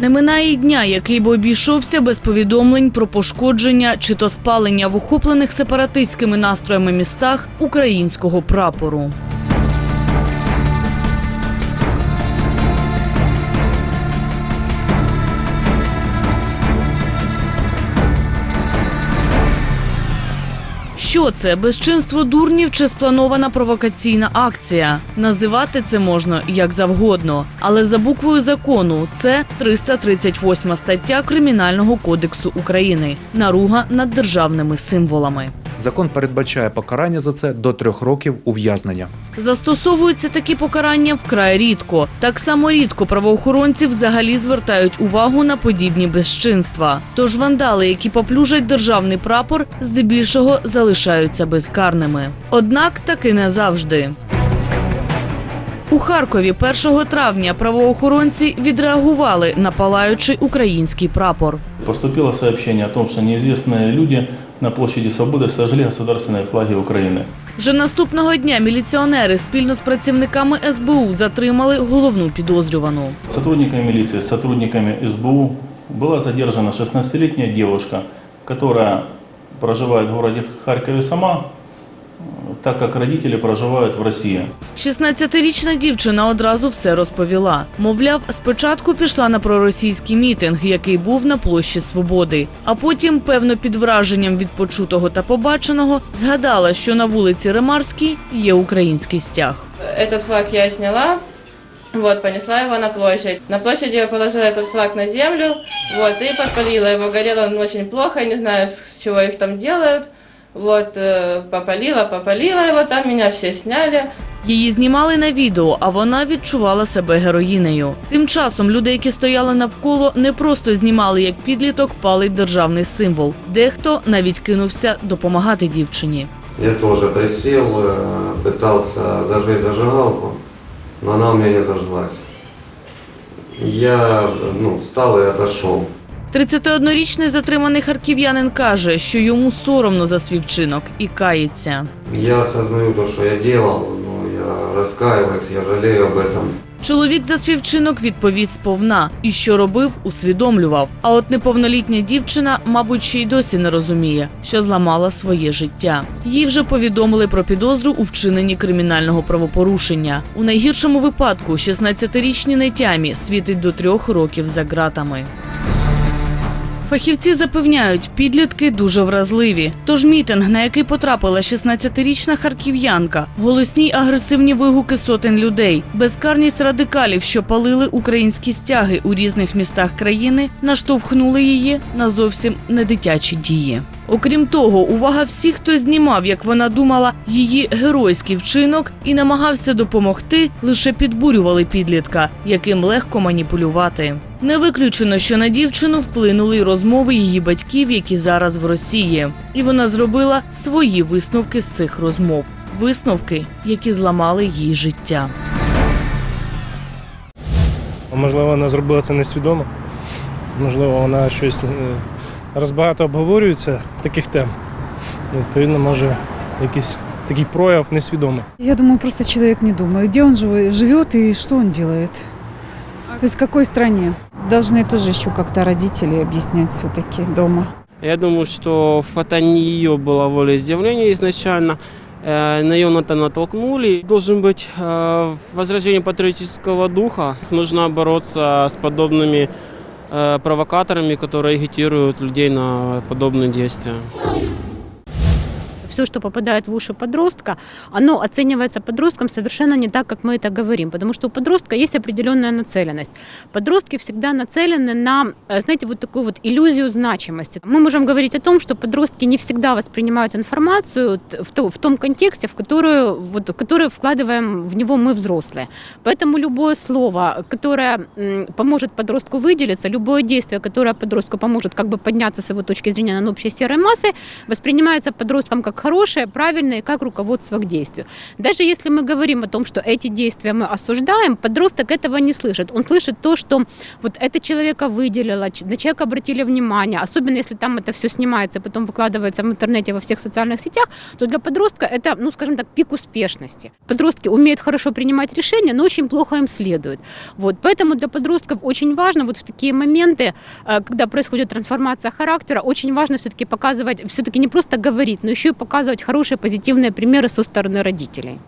Не минає дня, який би обійшовся без повідомлень про пошкодження чи то спалення в охоплених сепаратистськими настроями містах українського прапору. Що це безчинство дурнів чи спланована провокаційна акція? Називати це можна як завгодно, але за буквою закону це 338 стаття Кримінального кодексу України наруга над державними символами. Закон передбачає покарання за це до трьох років ув'язнення. Застосовуються такі покарання вкрай рідко. Так само рідко правоохоронці взагалі звертають увагу на подібні безчинства. Тож вандали, які поплюжать державний прапор, здебільшого залишаються безкарними. Однак таки не завжди. У Харкові 1 травня правоохоронці відреагували на палаючий український прапор. Поступило сообщение о том, что неизвестные люди на площади Свободы сожгли государственные флаги Украины. Вже наступного дня міліціонери спільно з працівниками СБУ затримали головну підозрювану. Сотрудниками милиции, с сотрудниками СБУ была задержана 16-летняя девушка, которая проживает в городе Харькове сама, так как родители проживают в России. 16-річна дівчина одразу все розповіла. Мовляв, спочатку пішла на проросійський мітинг, який був на площі Свободи. А потім, певно, під враженням від почутого та побаченого, згадала, що на вулиці Ремарській є український стяг. Этот флаг я сняла, вот, понесла его на площадь. На площади я положила этот флаг на землю, вот, и подпалила его. Горел он очень плохо, я не знаю, с чего их там делают. Вот, э, попалила, попалила его, там меня все сняли. Її знімали на відео, а вона відчувала себе героїнею. Тим часом люди, які стояли навколо, не просто знімали, як підліток палить державний символ. Дехто навіть кинувся допомагати дівчині. Я тоже присел, э, пытался зажечь зажигалку, но она у меня не зажглась. Я ну, встал и отошел. 31-річний затриманий харків'янин каже, що йому соромно за свій вчинок і кається. Я осознаю то, что я делал, но я раскаиваюсь, я жалею об этом. Чоловік за свій вчинок відповість сповна і що робив, усвідомлював. А от неповнолітня дівчина, мабуть, ще й досі не розуміє, що зламала своє життя. Їй вже повідомили про підозру у вчиненні кримінального правопорушення. У найгіршому випадку 16-річній нетямі світить до трьох років за ґратами. Фахівці запевняють, підлітки дуже вразливі. Тож мітинг, на який потрапила 16-річна харків'янка, голосні агресивні вигуки сотень людей, безкарність радикалів, що палили українські стяги у різних містах країни, наштовхнули її на зовсім не дитячі дії. Окрім того, увага всіх, хто знімав, як вона думала, її геройський вчинок і намагався допомогти, лише підбурювали підлітка, яким легко маніпулювати. Не виключено, що на дівчину вплинули й розмови її батьків, які зараз в Росії, і вона зробила свої висновки з цих розмов. Висновки, які зламали їй життя. Можливо, вона зробила це несвідомо. Можливо, вона щось е, розбагато обговорюється таких тем. І, Відповідно, може якийсь такий прояв несвідомий. Я думаю, просто человек не думает, где он живет, живет и что он делает. То есть в какой стране. Должны тоже еще как-то родители объяснять все-таки дома. Я думаю, что это не ее было волеизъявление изначально. Э, На ее на это натолкнули. Должен быть э, возрождение патриотического духа. Нужно бороться с подобными э, провокаторами, которые агитируют людей на подобные действия. Все, что попадает в уши подростка, оно оценивается подростком совершенно не так, как мы это говорим. Потому что у подростка есть определенная нацеленность. Подростки всегда нацелены на, э, знаете, вот такую вот иллюзию значимости. Мы можем говорить о том, что подростки не всегда воспринимают информацию в, то- в том контексте, в которую, вот, который вкладываем в него мы взрослые. Поэтому любое слово, которое поможет подростку выделиться, любое действие, которое подростку поможет как бы подняться с его точки зрения на общей серой массы, воспринимается подростком как хорошее, правильное, как руководство к действию. Даже если мы говорим о том, что эти действия мы осуждаем, подросток этого не слышит. Он слышит то, что вот это человека выделило, на человека обратили внимание, особенно если там это все снимается, потом выкладывается в интернете во всех социальных сетях, то для подростка это, ну, скажем так, пик успешности. Подростки умеют хорошо принимать решения, но очень плохо им следуют. Вот, поэтому для подростков очень важно вот в такие моменты, э, когда происходит трансформация характера, очень важно все-таки показывать, все-таки не просто говорить, но еще и показывать хорошие позитивные примеры со стороны родителей.